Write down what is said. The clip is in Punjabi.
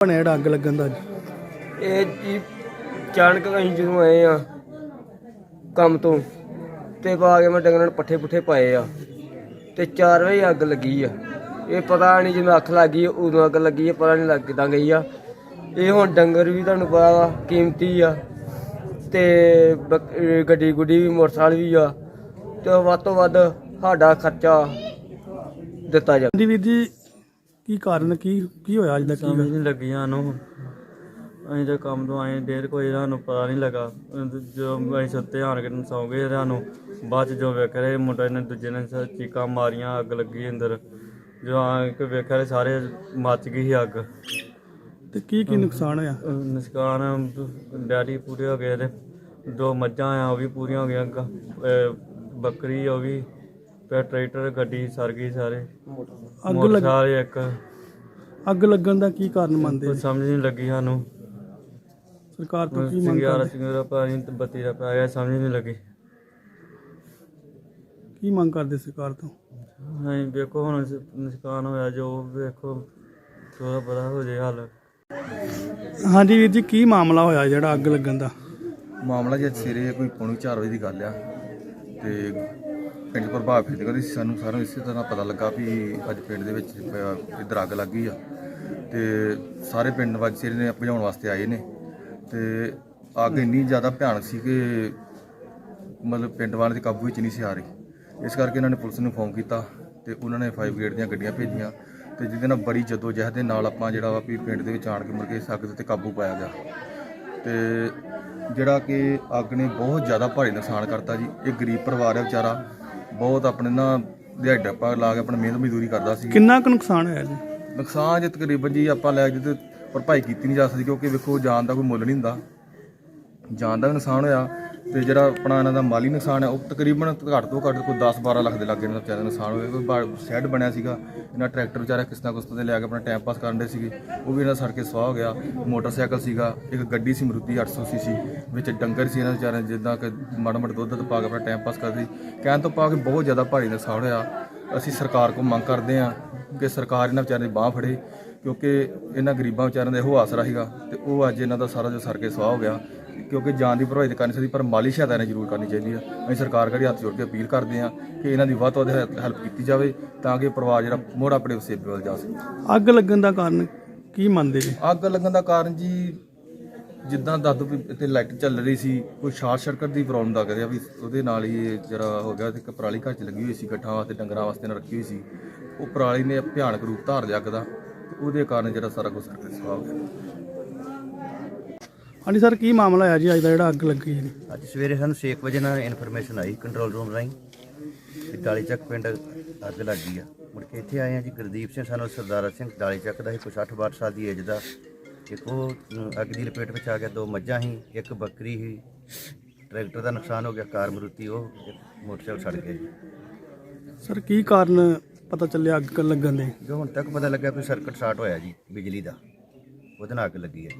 ਬਣਿਆ ਜਿਹੜਾ ਅੱਗ ਲੱਗਣ ਦਾ? ਇਹ ਜੀ ਅਚਾਨਕ ਅਸੀਂ ਜਦੋਂ ਆਏ ਆ ਕੰਮ ਤੋਂ ਤੇ ਪਾ ਕੇ ਮੈਂ ਡੰਗਰਾਂ ਨੂੰ ਪੱਠੇ ਪੁੱਠੇ ਪਾਏ ਆ ਤੇ 4 ਵਜੇ ਅੱਗ ਲੱਗੀ ਆ ਇਹ ਪਤਾ ਨਹੀਂ ਜਦੋਂ ਅੱਖ ਲੱਗੀ ਉਦੋਂ ਅੱਗ ਲੱਗੀ ਆ ਪਤਾ ਨਹੀਂ ਲੱਗ ਕਿੱਦਾਂ ਗਈ ਆ ਇਹ ਹੁਣ ਡੰਗਰ ਵੀ ਤੁਹਾਨੂੰ ਪਤਾ ਵਾ ਕੀਮਤੀ ਆ ਤੇ ਗੱਡੀ ਗੁੱਡੀ ਵੀ ਮੋਟਰਸਾਈਕਲ ਵੀ ਆ ਤੇ ਵੱਧ ਤੋਂ ਵੱਧ ਸਾਡਾ ਖਰਚਾ ਦਿੱਤਾ ਜਾ ਹਾਂਜੀ ਵੀਰ ਜੀ ਕੀ ਕਾਰਨ ਕੀ ਕੀ ਹੋਇਆ ਅੱਜ ਦਾ ਕੀ ਸਮਝ ਗੱਲ? ਨਹੀਂ ਲੱਗੀ ਸਾਨੂੰ। ਅਸੀਂ ਤਾਂ ਕੰਮ ਤੋਂ ਆਏ ਡੇਢ ਕੋਈ ਸਾਨੂੰ ਪਤਾ ਨਹੀਂ ਲੱਗਾ। ਜੋ ਅਸੀਂ ਸੁੱਤੇ ਆਣ ਕੇ ਸੌਂ ਗਏ ਸਾਨੂੰ ਬਾਅਦ ਚ ਜੋ ਵੇਖ ਰਹੇ ਮੁੰਡੇ ਨੇ ਦੂਜੇ ਨੇ ਸ- ਚੀਕਾਂ ਮਾਰੀਆਂ ਅੱਗ ਲੱਗੀ ਅੰਦਰ। ਜੋ ਆ ਕੇ ਵੇਖਿਆ ਤੇ ਸਾਰੇ ਮੱਚ ਗਈ ਸੀ ਅੱਗ। ਤੇ ਕੀ ਕੀ ਨੁਕਸਾਨ ਹੋਇਆ? ਨੁਕਸਾਨ ਡੈਡੀ ਪੂਰੇ ਹੋ ਗਏ ਤੇ ਦੋ ਮੱਝਾਂ ਆ ਉਹ ਵੀ ਪੂਰੀਆਂ ਹੋ ਗਈਆਂ ਗ- ਅਹ ਬੱਕਰੀ ਉਹ ਵੀ। ਤੇ ਟਰੈਕਟਰ ਗੱਡੀ ਸਰ ਗਈ ਸਾਰੇ। ਅੱਗ ਲੱਗ ਮੋਟਰਸਾਈਕਲ ਇੱਕ। ਅੱਗ ਲੱਗਣ ਦਾ ਕੀ ਕਾਰਨ ਮੰਨਦੇ ਕੁਝ ਜੀ? ਸਮਝ ਨਹੀਂ ਲੱਗੀ ਸਾਨੂੰ। ਸਰਕਾਰ ਤੋਂ ਕੀ ਮੰਗ ਸਿੰਗਾਰਾ ਕਰਦੇ? ਸਿੰਗਾਰਾ ਪਾਣੀ ਤੇ ਬੱਤੀ ਦਾ ਪੈ ਗਿਆ ਸਮਝ ਨਹੀਂ ਲੱਗੀ। ਕੀ ਮੰਗ ਕਰਦੇ ਸਰਕਾਰ ਤੋਂ? ਨਹੀਂ ਵੇਖੋ ਹੁਣ ਸ- ਨੁਕਸਾਨ ਹੋਇਆ ਜੋ ਵੇਖੋ ਥੋੜਾ ਬੜਾ ਹੋ ਜੇ ਹੱਲ। ਹਾਂਜੀ ਵੀਰ ਜੀ ਕੀ ਮਾਮਲਾ ਹੋਇਆ ਜਿਹੜਾ ਅੱਗ ਲੱਗਣ ਦਾ? ਮਾਮਲਾ ਜੇ ਸਵੇਰੇ ਕੋਈ ਪੌਣੀ 4 ਵਜੇ ਦੀ ਗੱਲ ਆ। ਤੇ ਪਿੰਡ ਪ੍ਰਭਾਵ ਫਿਰ ਕਹਿੰਦੇ ਸੀ ਸਾਨੂੰ ਸਾਰਿਆਂ ਨੂੰ ਇਸੇ ਤਰ੍ਹਾਂ ਪਤਾ ਲੱਗਾ ਵੀ ਅੱਜ ਪਿੰਡ ਦੇ ਵਿੱਚ ਅਹ, ਇੱਧਰ ਅੱਗ ਲੱਗ ਗਈ ਆ। ਤੇ ਸਾਰੇ ਪਿੰਡ ਵਾਸੀ ਨੇ ਭਜਾਉਣ ਵਾਸਤੇ ਆਏ ਨੇ। ਤੇ ਅੱਗ ਇੰਨੀ ਜ਼ਿਆਦਾ ਭਿਆਨਕ ਸੀ ਕਿ ਮਤਲਬ ਪਿੰਡ ਵਾਲਿਆਂ ਦੇ ਕਾਬੂ ਵਿੱਚ ਨਹੀਂ ਸੀ ਆ ਰਹੀ। ਇਸ ਕਰਕੇ ਇਹਨਾਂ ਨੇ ਪੁਲਿਸ ਨੂੰ ਫੋਨ ਕੀਤਾ ਤੇ ਉਹਨਾਂ ਨੇ ਫਾਇਰ ਬ੍ਰਿਗੇਡ ਦੀਆਂ ਗੱਡੀਆਂ ਭੇਜੀਆਂ ਤੇ ਜਿਹਦੇ ਨਾਲ ਬੜੀ ਜੱਦੋ ਜਹਿਦ ਦੇ ਨਾਲ ਆਪਾਂ ਜਿਹੜਾ ਵਾ ਵੀ ਪਿੰਡ ਦੇ ਵਿੱਚ ਆਣ ਕੇ ਮੁੜ ਕੇ ਇਸ ਅੱਗ ਦੇ ਉੱਤੇ ਕਾਬੂ ਪਾਇਆ ਗਿਆ। ਤੇ ਜਿਹੜਾ ਕਿ ਅੱਗ ਨੇ ਬਹੁਤ ਜ਼ਿਆਦਾ ਭਾਰੀ ਨੁਕਸਾਨ ਕਰਤਾ ਜੀ। ਇਹ ਗਰੀਬ ਪਰਿਵਾਰ ਹੈ ਵਿਚਾਰਾ। ਬਹੁਤ ਆਪਣੇ ਨਾ ਦਿਹਾੜੀ ਡੱਪਾ ਲਾ ਕੇ ਆਪਣੀ ਮਿਹਨਤ ਮਜ਼ਦੂਰੀ ਕਰਦਾ ਸੀ। ਕਿੰਨਾ ਕੁ ਨੁਕਸਾਨ ਹੋਇਆ ਜੀ? ਨੁਕਸਾਨ ਜੇ ਤਕਰੀਬਨ ਜੀ ਆਪਾਂ ਲੈ ਜਿੱਤੇ ਭਰਪਾਈ ਕੀਤੀ ਨਹੀਂ ਜਾ ਸਕਦੀ ਕਿਉਂਕਿ ਵੇਖੋ ਜਾਨ ਦਾ ਕੋਈ ਮੁੱਲ ਨਹੀਂ ਹੁੰਦਾ। ਜਾਨ ਦਾ ਵੀ ਨੁਕਸਾਨ ਹੋਇਆ। ਤੇ ਜਿਹੜਾ ਆਪਣਾ ਇਹਨਾਂ ਦਾ ਮਾਲੀ ਨੁਕਸਾਨ ਹੈ, ਉਹ ਤਕਰੀਬਨ ਘੱਟ ਤੋਂ ਘੱਟ ਕੋਈ 10-12 ਲੱਖ ਦੇ ਲਾਗੇ ਇਹਨਾਂ ਦਾ ਵਿਚਾਰਾ ਨੁਕਸਾਨ ਹੋਇਆ। ਕੋਈ ਸ਼ੈੱਡ ਬਣਿਆ ਸੀਗਾ, ਇਹਨਾਂ ਟਰੈਕਟਰ ਵਿਚਾਰਾ ਕਿਸਨਾ ਕੁਸਤ ਤੇ ਲਿਆ ਕੇ ਆਪਣਾ ਟਾਈਮ ਪਾਸ ਕਰਨ ਦੇ ਸੀਗੇ, ਉਹ ਵੀ ਇਹਨਾਂ ਦਾ ਸੜ ਕੇ ਸਵਾਹ ਹੋ ਗਿਆ। ਮੋਟਰਸਾਈਕਲ ਸੀਗਾ, ਇੱਕ ਗੱਡੀ ਸੀ ਮਰੂਤੀ 800 ਸੀਸੀ, ਵਿੱਚ ਡੰਗਰ ਸੀ ਇਹਨਾਂ ਵਿਚਾਰਿਆਂ ਜਿੱਦਾਂ ਕਿ ਮਾੜਾ ਮਾੜਾ ਦੁੱਧ 'ਤੇ ਪਾ ਕੇ ਆਪਣਾ ਟਾਈਮ ਪਾਸ ਕਰਦੇ ਕਹਿਣ ਤੋਂ ਪਾ ਕੇ ਬਹੁਤ ਜ਼ਿਆਦਾ ਭਾਰੀ ਨੁਕਸਾਨ ਹੋਇਆ। ਅਸੀਂ ਸਰਕਾਰ ਕੋਲ ਮੰਗ ਕਰਦੇ ਹਾਂ ਕਿ ਸਰਕਾਰ ਇਹਨਾਂ ਵਿਚਾਰਿਆਂ ਦੀ ਬਾਹ ਫੜੇ, ਕਿਉਂਕਿ ਇਹਨਾਂ ਗਰੀਬਾਂ ਵਿਚਾਰਿਆਂ ਦਾ ਇਹੋ ਆਸਰਾ ਸੀਗਾ, ਤੇ ਉਹ ਅੱਜ ਇਹਨਾਂ ਦਾ ਸਾਰਾ ਜੋ ਸਰ ਕੇ ਸਵਾਹ ਹੋ ਗਿਆ। ਕਿਉਂਕਿ ਜਾਨ ਦੀ ਭਰਵਾਈ ਤਾਂ ਕਰ ਨਹੀਂ ਸਕਦੀ ਪਰ ਮਾਲੀ ਸਹਾਇਤਾ ਇਹਨਾਂ ਜ਼ਰੂਰ ਕਰਨੀ ਚਾਹੀਦੀ ਆ। ਅਸੀਂ ਸਰਕਾਰ ਕਰੀ ਹੱਥ ਜੋੜ ਕੇ ਅਪੀਲ ਕਰਦੇ ਹਾਂ ਕਿ ਇਹਨਾਂ ਦੀ ਵੱਧ ਤੋਂ ਵੱਧ ਹੈਲਪ ਕੀਤੀ ਜਾਵੇ ਤਾਂ ਕਿ ਪਰਿਵਾਰ ਜਿਹੜਾ ਮੋੜ ਆਪਣੇ ਸੇਬੇ ਵੱਲ ਜਾ ਸਕੇ। ਅੱਗ ਲੱਗਣ ਦਾ ਕਾਰਨ ਕੀ ਮੰਨਦੇ ਜੀ? ਅੱਗ ਲੱਗਣ ਦਾ ਕਾਰਨ ਜੀ ਜਿੱਦਾਂ ਦੱਦ ਵੀ ਇੱਥੇ ਲਾਈਟ ਚੱਲ ਰਹੀ ਸੀ ਕੋਈ ਸ਼ਾਰਟ ਸਰਕਟ ਦੀ ਪ੍ਰੋਬਲਮ ਦਾ ਕਰਿਆ ਵੀ ਉਹਦੇ ਨਾਲ ਹੀ ਇਹ ਜਿਹੜਾ ਹੋ ਗਿਆ ਤੇ ਇੱਕ ਪਰਾਲੀ ਘਰ ਚ ਲੱਗੀ ਹੋਈ ਸੀ ਗੱਠਾਂ ਵਾਸਤੇ ਡੰਗਰਾਂ ਵਾਸਤੇ ਨਾ ਰੱਖੀ ਹੋਈ ਸੀ। ਉਹ ਪਰਾਲੀ ਨੇ ਭਿਆਨਕ ਰੂਪ ਧਾਰ ਲਿਆ ਅੱਗ ਦਾ ਉਹਦੇ ਕਾਰਨ ਜਿਹੜਾ ਸਾਰਾ ਕੁਝ ਸਰਕਟ ਸਵਾਹ ਹੋ ਗਿਆ। ਹਾਂਜੀ ਸਰ ਕੀ ਮਾਮਲਾ ਹੋਇਆ ਜੀ? ਅੱਜ ਦਾ ਜਿਹੜਾ ਅੱਗ ਲੱਗੀ ਜੀ। ਅੱਜ ਸਵੇਰੇ ਸਾਨੂੰ 6 ਵਜੇ ਨਾਲ ਇਨਫੋਰਮੇਸ਼ਨ ਆਈ ਕੰਟਰੋਲ ਰੂਮ ਰਾਹੀਂ ਕਿ ਡਾਲੀ ਚੱਕ ਪਿੰਡ ਅੱਗ ਲੱਗ ਆ। ਮੁੜ ਕੇ ਇੱਥੇ ਆਏ ਆ ਜੀ ਗੁਰਦੀਪ ਸਿੰਘ ਸਾਨੂੰ ਸਰਦਾਰਾ ਸਿੰਘ ਡਾਲੀ ਚੱਕ ਦਾ ਸੀ ਕੋਈ 60 62 ਸਾਲ ਦੀ ਏਜ ਦਾ। ਇੱਕ ਉਹ ਅੱਗ ਦੀ ਲਪੇਟ ਵਿੱਚ ਆ ਗਿਆ ਦੋ ਮੱਝਾਂ ਸੀ ਇੱਕ ਬੱਕਰੀ ਸੀ। ਟਰੈਕਟਰ ਦਾ ਨੁਕਸਾਨ ਹੋ ਗਿਆ ਕਾਰ ਮਰੂਤੀ ਉਹ ਇੱਕ ਮੋਟਰਸਾਈਕਲ ਸੜ ਗਿਆ ਜੀ। ਸਰ ਕੀ ਕਾਰਨ ਪਤਾ ਚੱਲਿਆ ਅੱਗ ਲੱਗਣ ਦੇ? ਜੋ ਹੁਣ ਤੱਕ ਪਤਾ ਲੱਗਾ ਵੀ ਸਰਕਟ ਸ਼ਾਰਟ ਹੋਇਆ ਜੀ ਬਿਜਲੀ ਦਾ। ਉਹਦੇ ਨਾਲ ਅੱਗ ਲੱਗੀ ਹੈ